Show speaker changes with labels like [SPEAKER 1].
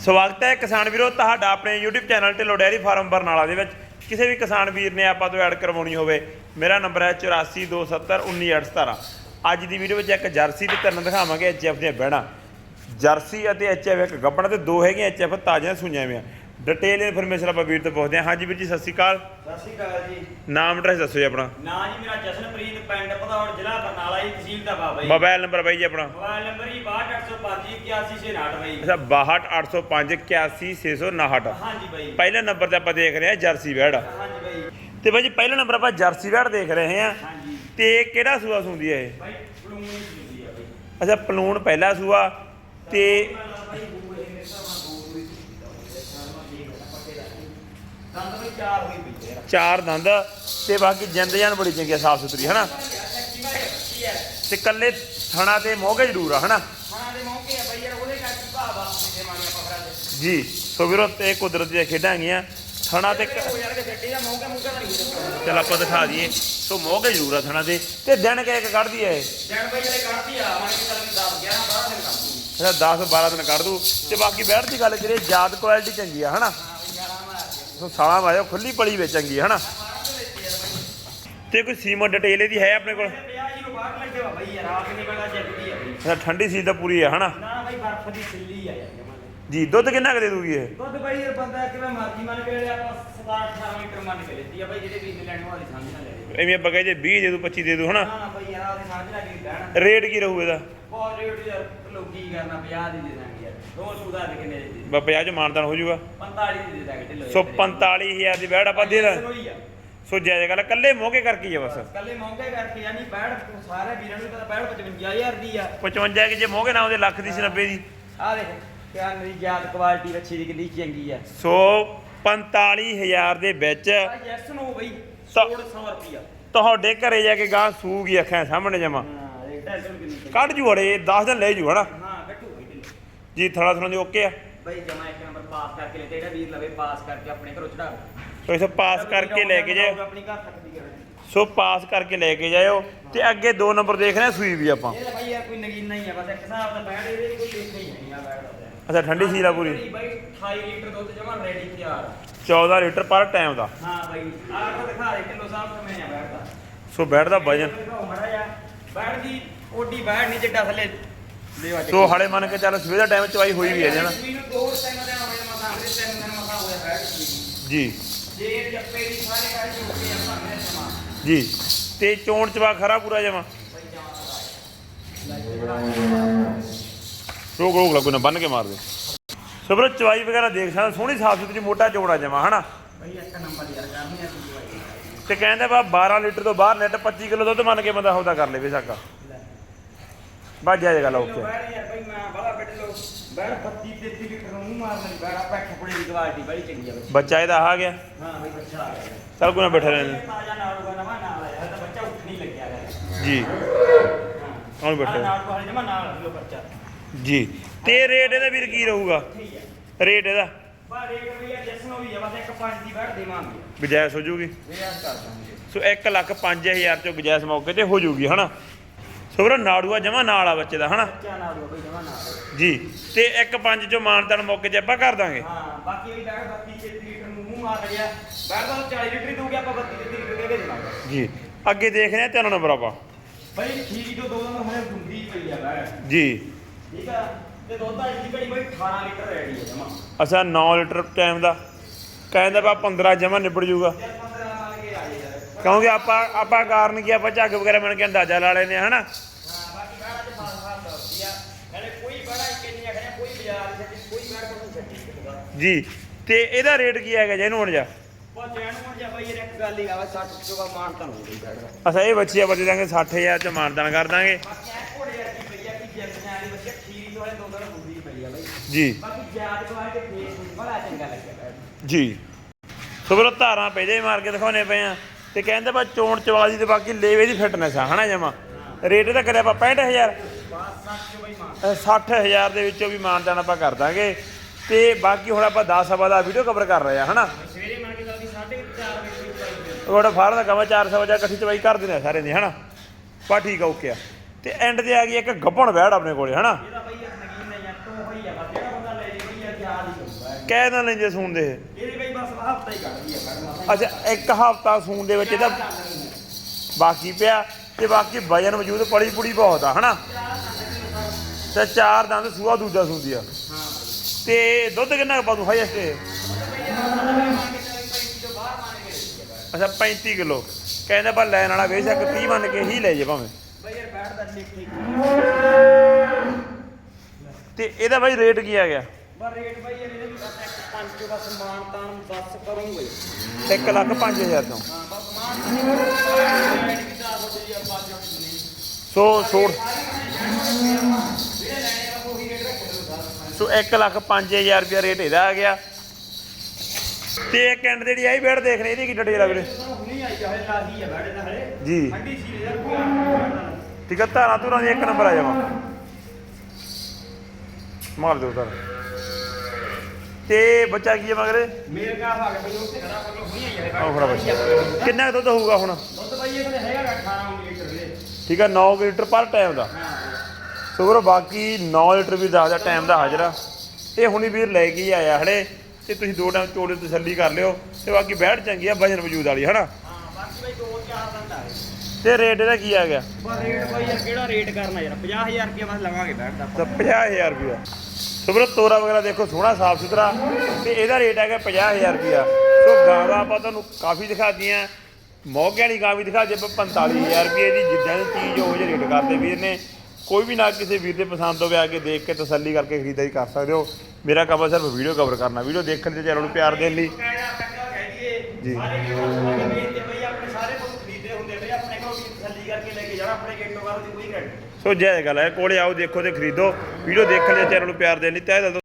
[SPEAKER 1] ਸਵਾਗਤ ਹੈ ਕਿਸਾਨ ਵੀਰੋ, ਤੁਹਾਡਾ ਆਪਣੇ YouTube channel Dhillon dairy farm Barnala ਦੇ ਵਿੱਚ। ਕਿਸੇ ਵੀ ਕਿਸਾਨ ਵੀਰ ਨੇ ਆਪਾਂ ਤੋਂ ਐਡ ਕਰਵਾਉਣੀ ਹੋਵੇ, ਮੇਰਾ ਨੰਬਰ ਹੈ 8427191817 ਅੱਜ ਦੀ ਵੀਡੀਓ ਵਿੱਚ ਇੱਕ ਜਰਸੀ ਤੇ ਤਿੰਨ ਦਿਖਾਵਾਂਗੇ ਐਚਐਫ ਦੀਆਂ ਬਹਿਣਾ। ਜਰਸੀ ਅਤੇ ਐਚਐਫ ਇੱਕ ਗੱਬਣ ਤੇ ਦੋ ਹੈਗੀਆਂ ਐਚਐਫ ਤਾਜ਼ੀਆਂ ਸੁਈਆਂ ਵੀਆਂ ਡਿਟੇਲ ਇਨਫੋਰਮੇਸ਼ਨ ਆਪਾਂ ਵੀਰ ਤੋਂ ਪੁੱਛਦੇ ਹਾਂ। ਹਾਂਜੀ ਵੀਰ ਜੀ ਸਤਿ ਸ਼੍ਰੀ ਅਕਾਲ।
[SPEAKER 2] ਸਤਿ ਸ਼੍ਰੀ ਅਕਾਲ ਜੀ।
[SPEAKER 1] ਨਾਮ ਐਡਰੈਸ ਦੱਸੋ ਜੀ ਆਪਣਾ।
[SPEAKER 2] ਨਾਂ ਜੀ ਮੇਰਾ ਜਸ਼ਨਪ੍ਰੀਤ ਪਿੰਡ ਪਧੌੜ ਜ਼ਿਲ੍ਹਾ ਬਰਨਾਲਾ ਜੀ ਤਹਿਸੀਲ ਦਾ ਬਾਬਾ ਜੀ
[SPEAKER 1] ਮੋਬਾਈਲ ਨੰਬਰ ਬਾਈ ਜੀ ਆਪਣਾ।
[SPEAKER 2] ਮੋਬਾਈਲ ਨੰਬਰ ਜੀ 6285 ਬਾਈ।
[SPEAKER 1] ਅੱਛਾ 62805 81659
[SPEAKER 2] ਹਾਂਜੀ ਬਾਈ।
[SPEAKER 1] ਪਹਿਲੇ ਨੰਬਰ ਤੇ ਆਪਾਂ ਦੇਖ ਰਹੇ ਹਾਂ ਜਰਸੀ ਵੈੜ।
[SPEAKER 2] ਹਾਂਜੀ ਬਾਈ।
[SPEAKER 1] ਤੇ ਬਾਈ ਜੀ ਪਹਿਲਾ ਨੰਬਰ ਆਪਾਂ ਜਰਸੀ ਵੈੜ ਦੇਖ ਰਹੇ ਹਾਂ।
[SPEAKER 2] ਹਾਂਜੀ।
[SPEAKER 1] ਤੇ ਕਿਹੜਾ ਸੂਆ ਸੁੰਦੀ ਹੈ ਇਹ?
[SPEAKER 2] ਬਾਈ ਪਲੂਨ ਹੁੰਦੀ ਆ ਬਾਈ।
[SPEAKER 1] ਅੱਛਾ ਪਲੂਣ ਪਹਿਲਾ ਸੂਆ ਤੇ
[SPEAKER 2] ਬਾਈ ਬੂਏ ਦੇ ਹਿਸਾਬ ਨਾਲ ਦੋ ਹੋਈ ਦੰਦ ਚਾਰ ਹੋਈ ਪਈ ਯਾਰ
[SPEAKER 1] ਚਾਰ ਦੰਦ ਤੇ ਬਾਕੀ ਜਿੰਦ ਜਾਨ ਬੜੀ ਚੰਗੀ ਸਾਫ਼ ਸੁਥਰੀ ਹਨਾ? ਤੇ ਕੱਲੇ ਥਣਾ ਤੇ ਮੋਗੇ ਜ਼ਰੂਰ ਆ ਹਨਾ?
[SPEAKER 2] ਦੇ ਆ ਬਾਈ ਯਾਰ ਉਹਦੇ ਕਰਕੇ ਦੇ ਦੇ
[SPEAKER 1] ਜੀ ਸੋ ਵੀਰੋ ਤੇ ਕੁਦਰਤ ਦੀਆਂ ਖੇਡਾਂ ਹੈਗੀਆਂ। ਥਣਾ ਤੇ
[SPEAKER 2] ਦਾ ਤਾਂ
[SPEAKER 1] ਚੱਲ ਆਪਾਂ ਦਿਖਾ ਦਈਏ। ਸੋ ਮੋਗੇ ਜ਼ਰੂਰ ਆ ਥਣਾ ਦੇ। ਤੇ ਦਿਨ ਕੇ ਇੱਕ ਕੱਢਦੀ ਇਹ?
[SPEAKER 2] ਜਣ ਬਾਈ ਜਿਹੜੇ ਕੱਢਦੀ ਆ ਮਨ ਕੇ ਚੱਲ 10 11 12 ਦਿਨ ਕੱਢਦੀ।
[SPEAKER 1] ਅੱਛਾ 10 12 ਦਿਨ ਕੱਢ ਦੂ ਤੇ ਬਾਕੀ ਬੈਠ ਦੀ ਗੱਲ ਕਰੀਏ ਜਾਤ ਕੁਆਲਿਟੀ ਚੰਗੀ ਆ ਹਨਾ
[SPEAKER 2] ਹਾਂ ਬਈ 11 ਮਾਰ ਕੇ
[SPEAKER 1] ਸੋ ਸਾਲਾ ਵਾਜੋ ਖੁੱਲੀ ਪਲੀ ਵਿੱਚ ਚੰਗੀ ਹਨਾ? ਤੇ ਕੋਈ ਸੀਮਾ ਡਿਟੇਲ ਇਹਦੀ ਹੈ ਆਪਣੇ ਕੋਲ? ਅੱਛਾ ਠੰਡੀ ਸੀ ਤਾਂ ਪੂਰੀ ਆ ਹਨਾ?
[SPEAKER 2] ਨਾ ਬਈ ਬਰਫ ਦੀ ਸਿੱਲੀ ਆ ਯਾਰ ਜਮਾਂ ਤੇ।
[SPEAKER 1] ਜੀ ਦੁੱਧ ਕਿੰਨਾ ਕੁ ਦੇ ਦੂਗੀ ਇਹ?
[SPEAKER 2] ਦੁੱਧ ਬਈ ਯਾਰ ਬੰਦਾ ਕਿਵੇਂ ਮਰਜ਼ੀ ਮੰਨ ਕੇ ਲੈ ਆਪਾਂ 17 18 ਲੀਟਰ ਮੰਨ ਕੇ ਲੈਤੀ ਆ ਬਈ ਜਿਹੜੇ ਵੀ ਲੈਣ ਵਾਲੀ ਸਮਝ ਨਾ ਲੈ
[SPEAKER 1] ਐਵੇਂ ਆਪਾਂ ਜੇ 20 ਦੇ ਦੂ 25 ਦੇ ਦੂ ਹਨਾ?
[SPEAKER 2] ਨਾ ਬਈ ਯਾਰ ਆਦੇ ਸਮਝ ਨਾ ਕੀ ਲੈਣ
[SPEAKER 1] ਰੇਟ ਕੀ ਰਹੂ ਇਹਦਾ?
[SPEAKER 2] ਬਹੁਤ ਰੇਟ ਯਾਰ ਲੋਕੀ ਕਰਨਾ 50 ਦੀ ਦੇ ਦਾਂਗੇ ਯਾਰ ਦੋ ਸੂਦਾ ਦੇ ਕਿੰਨੇ ਦੀ
[SPEAKER 1] ਬਾ 50 ਚ ਮਾਨਦਾਨ ਹੋ ਜਾਊਗਾ।
[SPEAKER 2] 45 ਦੀ ਦੇ ਦਾਂਗੇ ਢਿੱਲੋ
[SPEAKER 1] ਸੋ 45000 ਦੀ ਬੈੜ ਆਪਾਂ ਦੇ। ਦਾਂ
[SPEAKER 2] ਸੋਈ ਆ।
[SPEAKER 1] ਸੋ ਜਾਇਜ਼ ਗੱਲ ਕੱਲੇ ਮੋਗੇ ਕਰਕੇ ਹੀ ਆ ਬਸ।
[SPEAKER 2] ਕੱਲੇ ਮੌਕੇ ਕਰਕੇ ਯਾਨੀ ਬੈੜ ਸਾਰੇ ਵੀਰਾਂ ਨੂੰ ਪਤਾ ਬੈੜ 55000 ਦੀ ਆ।
[SPEAKER 1] 55 ਕਿ ਜੇ ਮੋਗੇ ਨਾ ਉਹਦੇ ਲੱਖ ਦੀ ਸੀ 90 ਦੀ।
[SPEAKER 2] ਆ ਦੇਖ ਕਿਆ ਮੇਰੀ ਯਾਦ ਕੁਆਲਿਟੀ ਰੱਛੀ ਦੀ ਕਿੰਨੀ ਚੰਗੀ ਆ।
[SPEAKER 1] ਸੋ 45000 ਦੇ ਵਿੱਚ
[SPEAKER 2] ਆ ਯੈਸ ਨੂੰ ਬਈ
[SPEAKER 1] ਤਾਂ-
[SPEAKER 2] 1600 ਰੁਪਿਆ
[SPEAKER 1] ਤੁਹਾਡੇ ਘਰੇ ਜਾ ਕੇ ਗਾਂ ਸੂਗੀ ਅੱਖਾਂ ਸਾਹਮਣੇ ਜਮਾ। ਕੱਢ ਜੂ ਹੜੇ 10 ਦਿਨ ਲੈ ਜੂ ਹਨਾ।
[SPEAKER 2] ਹਾਂ ਕੱਟੂ ਬਈ ਢਿੱਲੋਂ।
[SPEAKER 1] ਜੀ ਥੜਾ ਥਣਾ ਦੀ ਓਕੇ ਆ?
[SPEAKER 2] ਬਈ ਜਮਾ ਇੱਕ ਨੰਬਰ ਪਾਸ ਕਰਕੇ ਲੈ ਤੇ ਜਿਹੜਾ ਵੀਰ ਲਵੇ ਪਾਸ ਕਰਕੇ ਆਪਣੇ ਘਰੋਂ ਚੜਾ
[SPEAKER 1] ਸੋ ਇਸੇ ਪਾਸ ਕਰਕੇ ਲੈ ਕੇ ਜਾਓ
[SPEAKER 2] ਆਪਣੀ ਘਰ ਤੱਕ ਦੀ ਕਰੇ
[SPEAKER 1] ਸੋ ਪਾਸ ਕਰਕੇ ਲੈ ਕੇ ਜਾਇਓ ਤੇ ਅੱਗੇ ਦੋ ਨੰਬਰ ਦੇਖ ਰਹੇ ਹਾਂ ਸੂਈ ਵੀ ਆਪਾਂ।
[SPEAKER 2] ਇਹ ਤਾਂ ਬਈ ਯਾਰ ਕੋਈ ਨਗੀਨਾ ਹੀ ਆ ਬਸ ਇੱਕ ਹਿਸਾਬ ਦਾ ਬੈਠ ਇਹਦੇ ਕੋਈ ਦੇਖਣਾ ਹੀ ਨਹੀਂ ਆ ਬੈਠ ਦਾ
[SPEAKER 1] ਅੱਛਾ ਠੰਡੀ ਸੀਲ ਆ ਪੂਰੀ।
[SPEAKER 2] ਬਈ 28 ਲੀਟਰ ਦੁੱਧ ਜਮਾ ਰੈਡੀ ਤਿਆਰ।
[SPEAKER 1] 14 ਲੀਟਰ ਪਰ ਟਾਈਮ ਦਾ।
[SPEAKER 2] ਹਾਂ ਬਈ ਆਹ ਕੋ ਦਿਖਾ ਦੇ ਕਿਲੋ ਸਾਹਿਬ ਕਿਵੇਂ ਆ ਦਾ
[SPEAKER 1] ਸੋ ਬੈਡ ਦਾ ਵਜਨ।
[SPEAKER 2] ਬੈਠ ਦੀ ਓਡੀ ਬੈਠ ਨਹੀਂ ਜਿੱਡਾ ਥੱਲੇ
[SPEAKER 1] ਸੋ ਹਲੇ ਮੰਨ ਕੇ ਚੱਲ ਸਵੇਰ ਦਾ ਟਾਈਮ ਚਵਾਈ ਹੋਈ ਵੀ ਹੈ ਜਣਾ
[SPEAKER 2] ਮੈਨੂੰ ਦੋ ਟਾਈਮ ਦਾ ਹੋਇਆ ਮਸਾਂ ਅਗਲੇ ਟਾਈਮ ਦਾ ਮਸਾਂ ਹੋਇਆ ਬੈਠ ਦੀ
[SPEAKER 1] ਜੀ।
[SPEAKER 2] ਜੇ ਜੱਪੇ ਦੀ ਸਾਰੇ ਕਾਜ ਹੋ ਗਏ ਆਪਾਂ ਨੇ ਸਮਾਂ।
[SPEAKER 1] ਜੀ। ਤੇ ਚੋਣ ਚਵਾ ਖਰਾ ਪੂਰਾ ਜਮਾ? ਰੋਕ ਰੋਕ ਲੱਗੂ ਨਾ ਬੰਨ ਕੇ ਮਾਰ ਦੇ। ਸੋ ਵੀਰੋ ਚਵਾਈ ਵਗੈਰਾ ਦੇਖ ਸਕਦੇ ਸੋਹਣੀ ਸਾਫ਼ ਸੁਥਰੀ ਮੋਟਾ ਚੋੜਾ ਜਮਾ ਹਨਾ?
[SPEAKER 2] ਬਈ ਇੱਕ ਨੰਬਰ ਯਾਰ ਕਰਨੀ ਆ ਤੂੰ
[SPEAKER 1] ਕਹਿੰਦੇ ਬਾ 12 ਲੀਟਰ ਤੋਂ ਬਾਹਰ ਨੈਟ 25 ਕਿਲੋ ਦੁੱਧ ਮੰਨ ਕੇ ਬੰਦਾ ਹੌਦਾ ਕਰ ਲਵੇ ਸਾਕਾ। ਬਸ ਜਾਇਜ਼ ਗੱਲ ਓਕੇ
[SPEAKER 2] ਬੈਠ ਯਾਰ ਬਈ ਮੈਂ ਬੜਾ ਬੈਠ ਲੋ ਬੈਠ 32 33 ਲੀਟਰ ਨੂੰ ਮੂੰਹ ਮਾਰਨਾ ਨਹੀਂ ਬੈਠ ਆਪਾਂ ਖਪੜੇ ਦੀ ਕੁਆਲਿਟੀ ਬੜੀ ਚੰਗੀ ਆ ਬਈ
[SPEAKER 1] ਬੱਚਾ ਇਹਦਾ ਆ ਗਿਆ।
[SPEAKER 2] ਹਾਂ ਬਈ ਬੱਚਾ ਆ ਗਿਆ।
[SPEAKER 1] ਚੱਲ ਕੋਈ ਨਾ ਬੈਠੇ ਰਹਿੰਦੇ
[SPEAKER 2] ਤਾਜ਼ਾ ਨਾਲ ਹੋਗਾ ਨਵਾਂ ਨਾਲ ਆਇਆ ਤਾਂ ਬੱਚਾ ਉੱਠ ਨਹੀਂ ਲੱਗਿਆ ਹੈ
[SPEAKER 1] ਜੀ। ਹੁਣ ਬੈਠੇ
[SPEAKER 2] ਆਹ ਨਾਲ ਕੋਲ ਜਮਾ ਨਾਲ ਲੋ ਬੱਚਾ।
[SPEAKER 1] ਜੀ। ਤੇ ਰੇਟ ਇਹਦਾ ਵੀਰ ਕੀ ਰਹੂਗਾ? ਰੇਟ ਇਹਦਾ?
[SPEAKER 2] ਬਾ ਰੇਟ ਵੀ ਆ ਜਸਨੋ ਵੀ ਆ ਬਸ ਇੱਕ ਪੰਜ ਦੀ ਬੈਠ ਦੇਵਾਂਗੇ।
[SPEAKER 1] ਗੁਜਾਇਸ਼ ਹੋ ਜੂਗੀ।
[SPEAKER 2] ਰਿਆਜ਼ ਕਰ ਦਾਂਗੇ।
[SPEAKER 1] ਸੋ 1 ਲੱਖ 5000 ਚੋਂ ਗੁਜਾਇਸ਼ ਮੌਕੇ ਤੇ ਹੋ ਜੂਗੀ ਹਨਾ? ਸੋ ਵੀਰੋ ਨਾੜੂਆ ਜਮਾ ਨਾਲ ਆ ਬੱਚੇ ਦਾ ਹਨਾ?
[SPEAKER 2] ਬੱਚਾ ਨਾਲ ਹੋ ਬਈ ਜਮਾ ਨਾਲ।
[SPEAKER 1] ਜੀ ਤੇ 1 5 ਚੋਂ ਮਾਨਤਾਨ ਮੌਕੇ 'ਚ ਆਪਾਂ ਕਰ ਦਾਂਗੇ।
[SPEAKER 2] ਹਾਂ ਬਾਕੀ ਵੀ ਬੈਠ 32 33 ਲੀਟਰ ਨੂੰ ਮੂੰਹ ਮਾਰ ਗਿਆ ਬੈਠ ਤਾਂ 40 ਲੀਟਰ ਹੀ ਦਊਗੇ ਆਪਾਂ 32 33 ਲੀਟਰ ਦੇ ਦੇਵਾਂਗੇ
[SPEAKER 1] ਜੀ ਅੱਗੇ ਦੇਖ ਰਹੇ ਹਾਂ ਤਿੰਨ ਨੰਬਰ ਆਪਾਂ।
[SPEAKER 2] ਬਈ ਠੀਕ ਜੋ ਦੋ ਦਿਨ ਹਲੇ ਗੁੰਦੀ ਪਈ ਆ ਬੈਠ
[SPEAKER 1] ਜੀ।
[SPEAKER 2] ਠੀਕ ਆ ਤੇ ਦੁੱਧ ਦਾ ਇੰਨੀ ਘੜੀ ਬਈ 18 ਲੀਟਰ ਰੈਡੀ ਹੈ ਜਮਾ।
[SPEAKER 1] ਅੱਛਾ 9 ਲੀਟਰ ਟਾਈਮ ਦਾ। ਕਹਿੰਦਾ ਬਾ 15 ਜਮਾ ਨਿਬੜ ਜੂਗਾ।
[SPEAKER 2] 15 ਆ
[SPEAKER 1] ਕਿਉਂਕਿ ਆਪਾਂ ਆਪਾਂ ਕਾਰਨ ਕੀ ਆਪਾਂ ਝੱਗ ਵਗੈਰਾ ਬਣ ਕੇ ਅੰਦਾਜ਼ਾ ਲਾ ਲੈਨੇ ਆ ਹਨਾ? ਜੀ ਤੇ ਇਹਦਾ ਰੇਟ ਕੀ ਹੈਗਾ ਜੀ ਇਹਨੂੰ ਹੁਣ ਜਾ?
[SPEAKER 2] ਉਹ ਜੈਨ ਹੁਣ ਜਾ ਬਈ ਯਾਰ ਇੱਕ ਗੱਲ ਹੀ ਆਵਾ 60 ਕਿਲੋ ਦਾ ਮਾਨ ਤਾਂ ਹੋ ਗਈ ਬੈਠ ਦਾ
[SPEAKER 1] ਅੱਛਾ ਇਹ ਬੱਚੀ ਆਪਾਂ ਦੇ ਦਾਂਗੇ 60000 ਚ ਮਾਨਦਾਨ ਕਰ ਦਾਂਗੇ। ਜੀ। ਜੀ। ਸੋ ਵੀਰੋ ਧਾਰਾਂ ਹੀ ਮਾਰ ਕੇ ਦਿਖਾਉਣੇ ਪਏ ਆ। ਤੇ ਕਹਿੰਦੇ ਬਾ ਚੋਣ ਚਵਾਜੀ ਤੇ ਬਾਕੀ ਲੇਵੇ ਦੀ ਫਿਟਨੈਸ ਆ ਹਨਾ ਜਮਾ? ਰੇਟ ਇਹਦਾ ਕਰਿਆ ਆਪਾਂ 65000
[SPEAKER 2] ਬਾਸ ਸੱਚ ਜੋ ਬਈ ਮਾਨ
[SPEAKER 1] ਅਹ 60000 ਦੇ ਵਿੱਚੋਂ ਵੀ ਮਾਨਦਾਨ ਆਪਾਂ ਕਰ ਦਾਂਗੇ। ਤੇ ਬਾਕੀ ਹੁਣ ਆਪਾਂ 10 ਸਵਾ ਦਾ ਵੀਡੀਓ ਕਵਰ ਕਰ ਰਹੇ ਆ ਹਨਾ?
[SPEAKER 2] ਸਵੇਰੇ ਮੰਨ ਕੇ ਚੱਲਦੀ 4:30 ਵਜੇ
[SPEAKER 1] ਉਹਦਾ ਫਾਰ ਦਾ ਕੰਮ 4 ਸਵਾ ਜਾ ਇਕੱਠੀ ਚਵਾਈ ਕਰ ਦਿੰਦੇ ਆ ਸਾਰੇ ਦੀ ਹਨਾ? ਬਾ ਠੀਕ ਆ ਓਕੇ ਆ। ਤੇ ਐਂਡ ਤੇ ਆ ਗਈ ਇੱਕ ਗੱਭਣ ਵੈੜ ਆਪਣੇ ਕੋਲੇ ਹਨਾ?
[SPEAKER 2] ਇਹਦਾ ਬਈ ਨਗੀਨ ਨੇ ਤੋਂ ਹੋਈ ਆ ਜਿਹੜਾ ਬੰਦਾ ਲੈ ਜੇ ਬਈ ਯਾਰ ਚਾਰ ਹੀ ਕਰੂਗਾ।
[SPEAKER 1] ਕਹਿ ਦਿੰਦੇ ਜੇ ਸੂਣ ਦੇ ਇਹ?
[SPEAKER 2] ਹਫਤਾ ਹੀ ਕੱਢਦੀ ਆ
[SPEAKER 1] ਅੱਛਾ ਇੱਕ ਹਫਤਾ ਸੂਣ ਦੇ ਵਿੱਚ ਇਹਦਾ ਬਾਕੀ ਪਿਆ ਤੇ ਬਾਕੀ ਵਜਨ ਵਜੂਦ ਪੜੀ ਪੁੜੀ ਬਹੁਤ ਆ ਹਨਾ? ਤੇ ਚਾਰ ਦੰਦ ਸੂਆ ਦੂਜਾ ਸੂੰਦੀ ਆ। ਤੇ ਦੁੱਧ ਕਿੰਨਾ ਕੁ ਪਾ ਦੂ ਹਾਈਐਸਟ ਅੱਛਾ 35 ਕਿਲੋ। ਕਹਿੰਦੇ ਪਰ ਲੈਣ ਵਾਲਾ ਬੇਸ਼ੱਕ 30 ਮੰਨ ਕੇ ਹੀ ਲੈ ਜੇ ਭਾਵੇਂ।
[SPEAKER 2] ਬਈ ਯਾਰ ਬੈਠਦਾ ਠੀਕ ਠੀਕ
[SPEAKER 1] ਤੇ ਇਹਦਾ ਬਾਈ ਰੇਟ ਕੀ ਆ ਗਿਆ?
[SPEAKER 2] ਪਰ ਰੇਟ ਬਈ ਯਾਰ ਇਹਦੇ ਵੀ ਬਸ ਇੱਕ ਪੰਜ ਚੋਂ ਬਸ ਮਾਨ ਤਾਨ ਬਸ ਕਰੂੰਗਾ
[SPEAKER 1] 1 ਲੱਖ 5000 ਤੋਂ।
[SPEAKER 2] ਹਾਂ ਬਸ ਮਾਨ ਤਾਨ ਰੇਟ ਵੀ ਤਾਂ ਹੋ ਜੀ ਆਪਾਂ ਜੋ ਨਹੀਂ
[SPEAKER 1] ਸੋ
[SPEAKER 2] ਸਰ
[SPEAKER 1] ਸੋ 1 ਲੱਖ 5000 ਰੁਪਿਆ ਰੇਟ ਇਹਦਾ ਆ ਗਿਆ। ਤੇ ਇੱਕ ਐਂਡ ਜਿਹੜੀ ਆਈ ਬੈਡ ਦੇਖ ਰਹੇ ਇਹਦੀ ਕੀ ਡਿਟੇਲ ਆ ਵੀਰੇ?
[SPEAKER 2] ਹੁਣੀ ਆਈ ਹਲੇ ਲਾਹੀ ਆ ਬੈਠੇ ਤਾਂ ਹਲੇ
[SPEAKER 1] ਜੀ।
[SPEAKER 2] ਠੰਡੀ ਸੀ ਯਾਰ
[SPEAKER 1] ਠੀਕ ਆ ਧਾਰਾਂ ਧੁਰਾਂ ਦੀ ਇੱਕ ਨੰਬਰ ਆ ਜਾਵਾ। ਮਾਰ ਦਿਓ ਧਾਰ। ਤੇ ਬੱਚਾ ਕੀ ਹੈ ਮਗਰੇ?
[SPEAKER 2] ਮੇਰ ਕਾ ਭਾਗ ਬਈ ਉੱਥੇ ਖੜਾ ਕਰ ਹੁਣੀ
[SPEAKER 1] ਬੱਚਾ। ਕਿੰਨਾ ਕੁ ਦੁੱਧ ਹੋਊਗਾ ਹੁਣ?
[SPEAKER 2] ਦੁੱਧ ਬਈ ਇਹਦੇ ਹੈਗਾ 18 ਲੀਟਰ ਵੀਰੇ।
[SPEAKER 1] ਠੀਕ ਆ 9 ਲੀਟਰ ਪਰ ਟਾਈਮ ਦਾ।
[SPEAKER 2] ਹਾਂ।
[SPEAKER 1] ਸੋ ਵੀਰੋ ਬਾਕੀ 9 ਲੀਟਰ ਵੀ ਦੱਸਦਾ ਟਾਈਮ ਦਾ ਹਾਜ਼ਰਾ ਇਹ ਹੁਣੀ ਵੀਰ ਲੈ ਕੇ ਹੀ ਆਇਆ ਹਲੇ ਤੇ ਤੁਸੀਂ ਦੋ ਟਾਈਮ ਚੋੜੇ ਤਸੱਲੀ ਕਰ ਲਿਓ ਤੇ ਬਾਕੀ ਬੈਠ ਚੰਗੀ ਆ ਵਜਨ ਵਜੂਦ ਵਾਲੀ ਹਨਾ?
[SPEAKER 2] ਹਾਂ ਬਾਕੀ ਬਈ ਦੋ ਚਾਰ ਦਿਨ ਦਾ ਹੈ।
[SPEAKER 1] ਤੇ ਰੇਟ ਇਹਦਾ ਕੀ ਆ ਗਿਆ?
[SPEAKER 2] ਪਰ ਰੇਟ ਬਈ ਯਾਰ ਕਿਹੜਾ ਰੇਟ ਕਰਨਾ ਯਾਰ 50000 ਰੁਪਏ ਬਸ ਲਵਾਂਗੇ ਬੈਠਦਾ
[SPEAKER 1] ਤਾਂ 50000 ਰੁਪਇਆ। ਸੋ ਵੀਰੋ ਤੋਰਾ ਵਗੈਰਾ ਦੇਖੋ ਸੋਹਣਾ ਸਾਫ਼ ਸੁਥਰਾ ਤੇ ਇਹਦਾ ਰੇਟ ਹੈਗਾ 50000 ਰੁਪਇਆ। ਸੋ ਗਾਂ ਦਾ ਆਪਾਂ ਤੁਹਾਨੂੰ ਕਾਫੀ ਦਿਖਾਤੀਆਂ। ਮੋਗੇ ਵਾਲੀ ਗਾਂ ਵੀ ਦਿਖਾ ਜੇ 45000 ਰੁਪਏ ਦੀ ਜਿੱਦਾਂ ਦੀ ਚੀਜ਼ ਉਹ ਜਿਹੇ ਰੇਟ ਕਰਦੇ ਵੀਰ ਨੇ। ਕੋਈ ਵੀ ਨਾ ਕਿਸੇ ਵੀਰ ਦੇ ਪਸੰਦ ਹੋਵੇ ਆ ਕੇ ਦੇਖ ਕੇ ਤਸੱਲੀ ਕਰਕੇ ਖਰੀਦਦਾਰੀ ਕਰ ਸਕਦੇ ਹੋ। ਮੇਰਾ ਕੰਮ ਸਿਰਫ ਵੀਡੀਓ ਕਵਰ ਕਰਨਾ। ਵੀਡੀਓ ਦੇਖਣ ਤੇ ਚੈਨਲ ਨੂੰ ਪਿਆਰ ਦੇਣ ਲਈ। ਜੀ।
[SPEAKER 2] ਸਾਰੇ ਕਿਹੜੇ ਵੇਚਦੇ ਬਈ ਆਪਣੇ ਸਾਰੇ ਕੋਲ ਖਰੀਦੇ ਹੁੰਦੇ ਬਈ ਆਪਣੇ ਕੋਲ ਵੀ ਤਸੱਲੀ ਕਰਕੇ ਲੈ ਕੇ ਜਾਣਾ ਆਪਣੇ ਗੇਟੋਂ ਬਾਹਰ ਦੀ ਕੋਈ ਗਾਰੰਟੀ
[SPEAKER 1] ਸੋ ਜੈ ਗੱਲ ਹੈ। ਕੋਲੇ ਆਓ, ਦੇਖੋ ਤੇ ਖਰੀਦੋ। ਵੀਡੀਓ ਦੇਖਣ ਦੇ ਚੈਨਲ ਨੂੰ ਪਿਆਰ ਦੇਣ ਲਈ ਤਹਿ ਦਿਲ ਤੋਂ